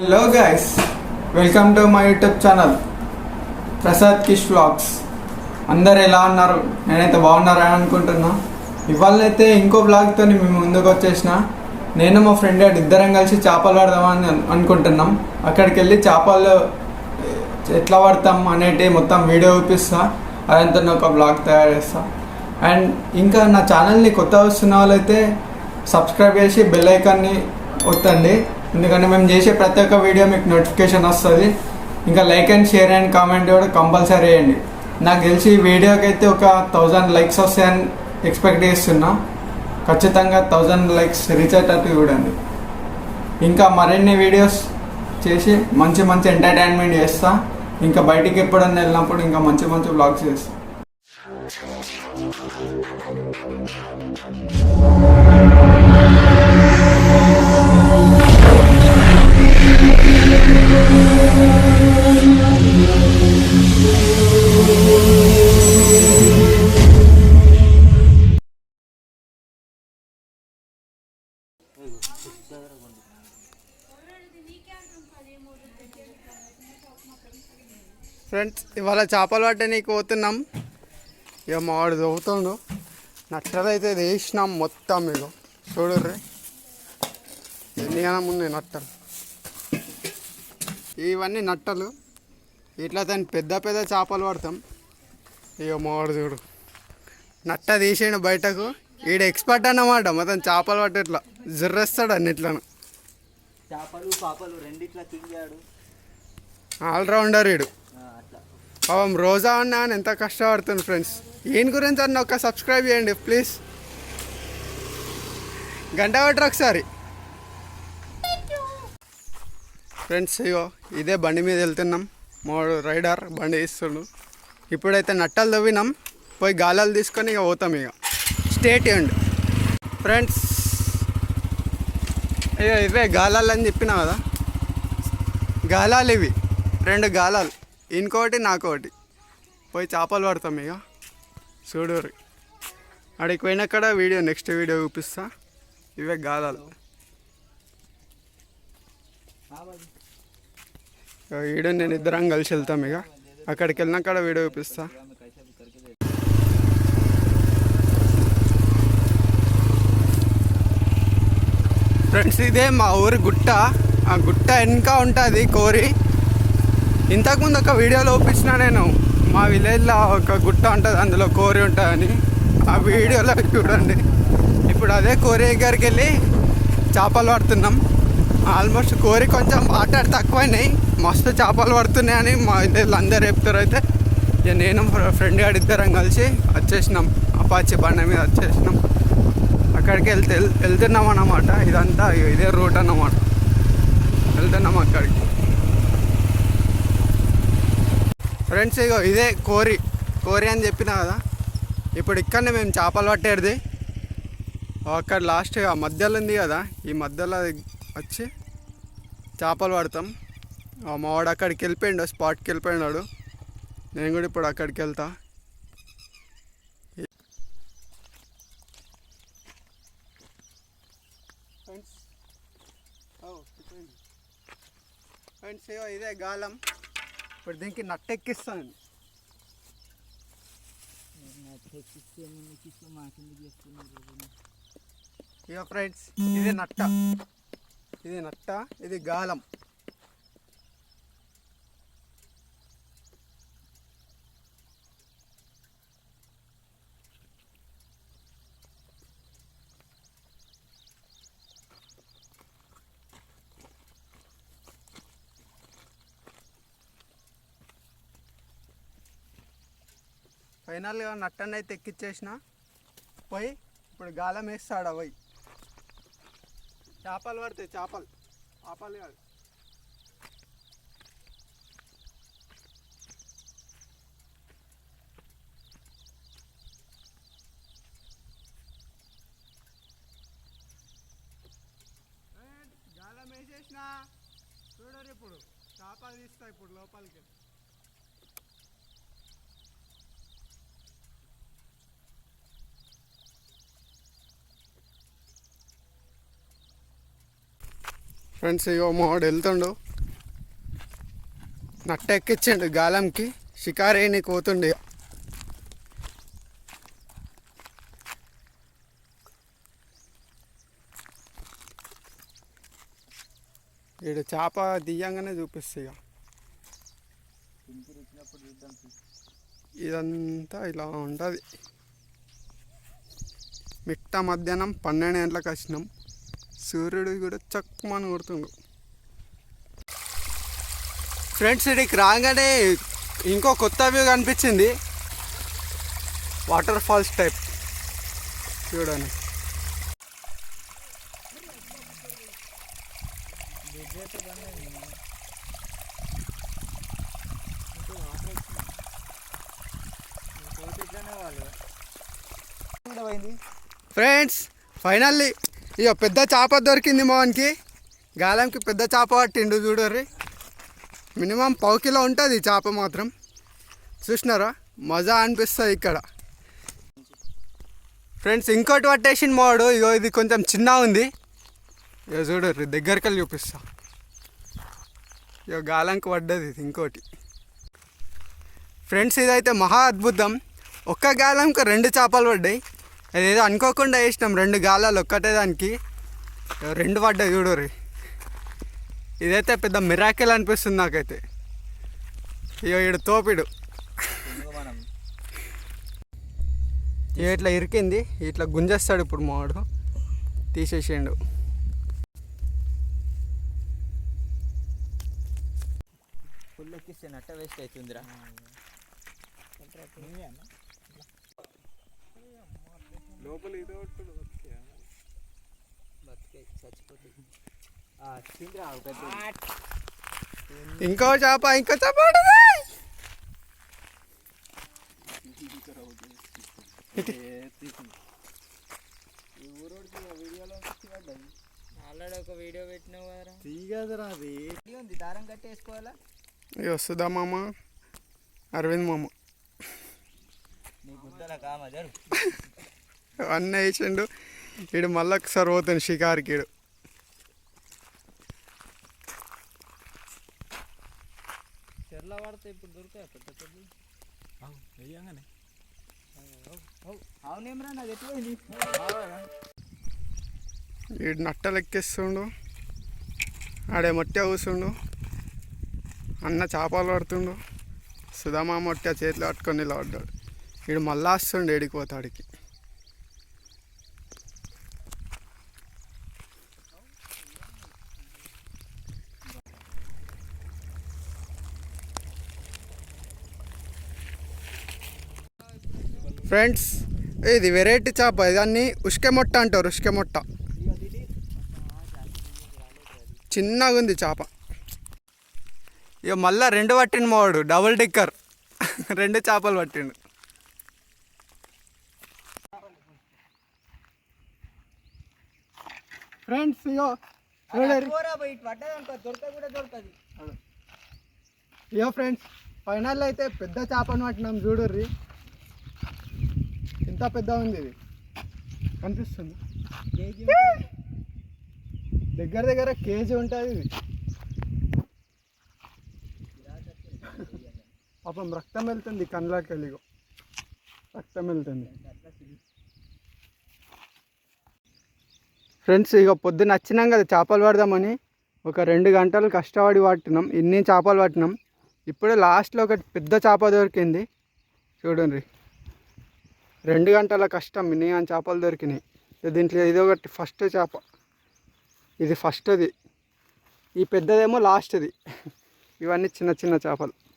Hello guys welcome to my YouTube channel Prasad Kish vlogs అందరు ఎలా ఉన్నారు? నేనైతే బాగున్నారని అనుకుంటున్నా. ఇవాళైతే ఇంకో బ్లాగ్తో మేము ముందుకు వచ్చేసిన. నేను మా ఫ్రెండ్ గారు ఇద్దరం కలిసి చేపలు పడదామని అనుకుంటున్నాం. అక్కడికి వెళ్ళి చేపలు ఎట్లా పడతాం అనేటి మొత్తం వీడియో చూపిస్తా. అదంతా ఒక బ్లాగ్ తయారు చేస్తా. అండ్ ఇంకా నా ఛానల్ని కొత్త వస్తున్న వాళ్ళైతే సబ్స్క్రైబ్ చేసి బెల్ ఐకాన్ని ఒత్తండి ఎందుకంటే మేము చేసే ప్రతి ఒక్క వీడియో మీకు నోటిఫికేషన్ వస్తుంది. ఇంకా like and share and comment కూడా కంపల్సరీ వేయండి నాకు తెలిసి ఈ వీడియోకి అయితే ఒక థౌజండ్ లైక్స్ వస్తాయని ఎక్స్పెక్ట్ చేస్తున్నా. ఖచ్చితంగా థౌజండ్ లైక్స్ రీచ్ అయ్యేటట్టు చూడండి. ఇంకా మరిన్ని వీడియోస్ చేసి మంచి మంచి ఎంటర్టైన్మెంట్ చేస్తా. ఇంకా బయటికి ఎప్పుడన్నా వెళ్ళినప్పుడు ఇంకా మంచి మంచి బ్లాగ్స్ చేస్తా. ఫ్రెండ్స్ ఇవాళ చేపలు పట్టడానికి పోతున్నాం. ఇక మావాడు చదువుతుండు నట్టలైతే వేసినాం మొత్తం ఇక చూడుర్రి. ఎన్నిగానం ఉన్నాయి నట్టలు ఇవన్నీ నట్టలు. ఇట్లా దాన్ని పెద్ద పెద్ద చేపలు పడతాం. ఇక మావాడు చూడు. నట్ట తీసేయండి బయటకు. ఈడ ఎక్స్పర్ట్ అన్నమాట. మొత్తం చేపలు పట్టేట్లా. జర్రేస్తాడు అన్నిట్లను చేపలు పాపలు రెండిట్లా ఆల్రౌండర్ ఈడు. పాపం రోజా అన్న అని ఎంత కష్టపడుతుంది ఫ్రెండ్స్ ఈయన గురించి అన్న ఒక సబ్స్క్రైబ్ చేయండి ప్లీజ్ గంట పట్టరు ఒకసారి. ఫ్రెండ్స్ ఇగో ఇదే బండి మీద వెళ్తున్నాం. మూడు రైడర్ బండి ఇస్తుండు ఇప్పుడైతే నట్టలు తవ్వినాం. పోయి గాలాలు తీసుకొని ఇక పోతాం ఇక స్టేట్ ఎండ్ ఫ్రెండ్స్ అయ్యో ఇవే గాలాలు అని చెప్పినా కదా? గాలాలు ఇవి. రెండు గాలాలు. ఇంకోటి నాకోటి. పోయి చేపలు పడతాం ఇక చూడరు అడిగి పోయినక్కడ వీడియో నెక్స్ట్ వీడియో చూపిస్తా. ఇవే గాలాలు. వీడు నేను ఇద్దరం కలిసి వెళ్తాం ఇక. అక్కడికి వెళ్ళినాకడ వీడియో చూపిస్తా. ఫ్రెండ్స్ ఇదే మా ఊరి గుట్ట. ఆ గుట్ట వెనక ఉంటుంది కోరి. ఇంతకుముందు ఒక వీడియోలో చూపించిన నేను. మా విలేజ్లో ఒక గుట్ట ఉంటుంది అందులో కోరి ఉంటుందని. ఆ వీడియోలో చూడండి. ఇప్పుడు అదే కోరి దగ్గరికి వెళ్ళి చేపలు పడుతున్నాం. ఆల్మోస్ట్ కోరి కొంచెం వాటర్ తక్కువైనాయి. మస్తు చేపలు పడుతున్నాయని మా ఇద్దరు అందరు చెప్తారు అయితే. ఇక నేను ఫ్రెండ్ గారు ఇద్దరం కలిసి వచ్చేసినాం. అపాచి బండ మీద వచ్చేసినాం. అక్కడికి వెళ్తే వెళ్తున్నాం అన్నమాట. ఇదంతా ఇదే రూట్ అన్నమాట. వెళ్తున్నాం అక్కడికి. ఫ్రెండ్స్ ఇగో ఇదే కోరి. కోరి అని చెప్పిన కదా. ఇప్పుడు ఇక్కడనే మేము చేపలు పట్టేది. అక్కడ లాస్ట్ ఆ మధ్యలో ఉంది కదా. ఈ మధ్యలో వచ్చి చేపలు పడతాం. ఆ మావాడు అక్కడికి వెళ్ళిపోయిండు స్పాట్కి వెళ్ళిపోయినాడు. నేను కూడా ఇప్పుడు అక్కడికి వెళ్తా. ఫ్రెండ్స్ ఫ్రెండ్స్ ఇగో ఇదే గాలం. ఇప్పుడు దీనికి నట్టెక్కిస్తాను మా ఇక ఫ్రెండ్స్ ఇది నట్ట. ఇది నట్ట ఇది గాలం. ఫైనల్గా నట్టని అయితే ఎక్కిచ్చేసిన. పోయి ఇప్పుడు గాలం వేస్తాడు పోయి? చేపలు పడతాయి చేపలు. చేపలు కాదు గాలం వేసేసిన. చూడరు ఇప్పుడు. చేపలు తీస్తా ఇప్పుడు లోపలికి. ఫ్రెండ్స్ ఇగో మావాడు వెళ్తుండు. నట్ట ఎక్కించండు గాలంకి షికారేని కోతుండే ఇక్కడ చేప దియ్యంగానే చూపిస్తాయి ఇక ఇదంతా ఇలా ఉంటుంది. మిట్ట మధ్యాహ్నం పన్నెండు గంటలకు వచ్చినాం. సూర్యుడు కూడా చక్కమని కొడుతుండు. ఫ్రెండ్స్ ఇక్కడికి రాగానే ఇంకో కొత్త వ్యూ కనిపించింది. వాటర్ ఫాల్స్ టైప్ చూడండి ఫ్రెండ్స్ ఫైనల్లీ ఇక పెద్ద చేప దొరికింది మోహన్కి. గాలంకి పెద్ద చేప పట్టిండు చూడర్రి. మినిమం పావు కిలో ఉంటుంది ఈ చేప మాత్రం. చూసినారా? మజా అనిపిస్తుంది ఇక్కడ. ఫ్రెండ్స్ ఇంకోటి పట్టేసిన మోడు. ఇగో ఇది కొంచెం చిన్న ఉంది. ఇక చూడర్రి దగ్గరికి వెళ్ళి చూపిస్తా. ఇక గాలంకి పడ్డది ఇది ఇంకోటి. ఫ్రెండ్స్ ఇదైతే మహా అద్భుతం. ఒక్క గాలంకి రెండు చేపలు పడ్డాయి. అదేదో అనుకోకుండా వేసినాం రెండు గాలాలు ఒక్కటే దానికి. రెండు పడ్డాయి చూడరు ఇదైతే పెద్ద మిరాకిల్ అనిపిస్తుంది నాకైతే. ఇక ఈడు తోపిడు. ఇట్లా ఇరికింది ఇట్లా గుంజేస్తాడు ఇప్పుడు మావాడు. తీసేసిండు. ఫుల్ ఎక్కిస్తే నట్ట వేస్ట్ అవుతుందిరా. బతికే చచ్చిపోతుంది తిందిరా ఒకటి ఇంకో చేప ఇంకో చేప ఇది ఇక వస్తుందా మామ? అరవింద్ మామ. అన్న వేసిండు. ఈడు మళ్ళీ ఒకసారి పోతాను షికార్కి చెర్ల పడితే ఇప్పుడు దొరికాయి పెద్ద పెద్ద అవునేమరా నాకు ఎట్లయింది ఈడు నట్టలు ఎక్కిస్తుండు ఆడే మొట్ట కూర్చుండు అన్న చేపలు పడుతుండు. సుధామా మొట్ట చేతిలో పట్టుకొని ఇలా పడ్డాడు వీడు మళ్ళా వస్తుండు ఏడికి పోతాడికి. ఫ్రెండ్స్ ఇది వెరైటీ చేప దాన్ని ఉష్కె మొట్ట అంటారు ఉష్కె మొట్ట. చిన్నగా ఉంది చేప. ఇక మళ్ళా రెండు పట్టిండు మావాడు డబుల్ డిక్కర్ రెండు చేపలు పట్టిండు. ఫ్రెండ్స్ ఇగో ఫ్రెండ్స్ ఫైనల్ అయితే పెద్ద చేపను పట్టినాం చూడుర్రి. ఎంత పెద్ద ఉంది ఇది? కనిపిస్తుంది. కేజీ దగ్గర దగ్గర కేజీ ఉంటుంది ఇది. పాపం రక్తం వెళ్తుంది కళ్ళకి వెళ్ళిగో రక్తం వెళ్తుంది. ఫ్రెండ్స్ ఇక పొద్దున్న వచ్చినాం కదా చేపలు పడదామని. ఒక రెండు గంటలు కష్టపడి పట్టినాం. ఇన్ని చేపలు పట్టినాం. ఇప్పుడే లాస్ట్లో ఒక పెద్ద చేప దొరికింది. చూడండి. రెండు గంటల కష్టం మినిమం చేపలు దొరికినాయి. దీంట్లో ఇది ఒకటి ఫస్ట్ చేప. ఇది ఫస్ట్ది. ఈ పెద్దదేమో లాస్ట్ది. ఇవన్నీ చిన్న చిన్న చేపలు.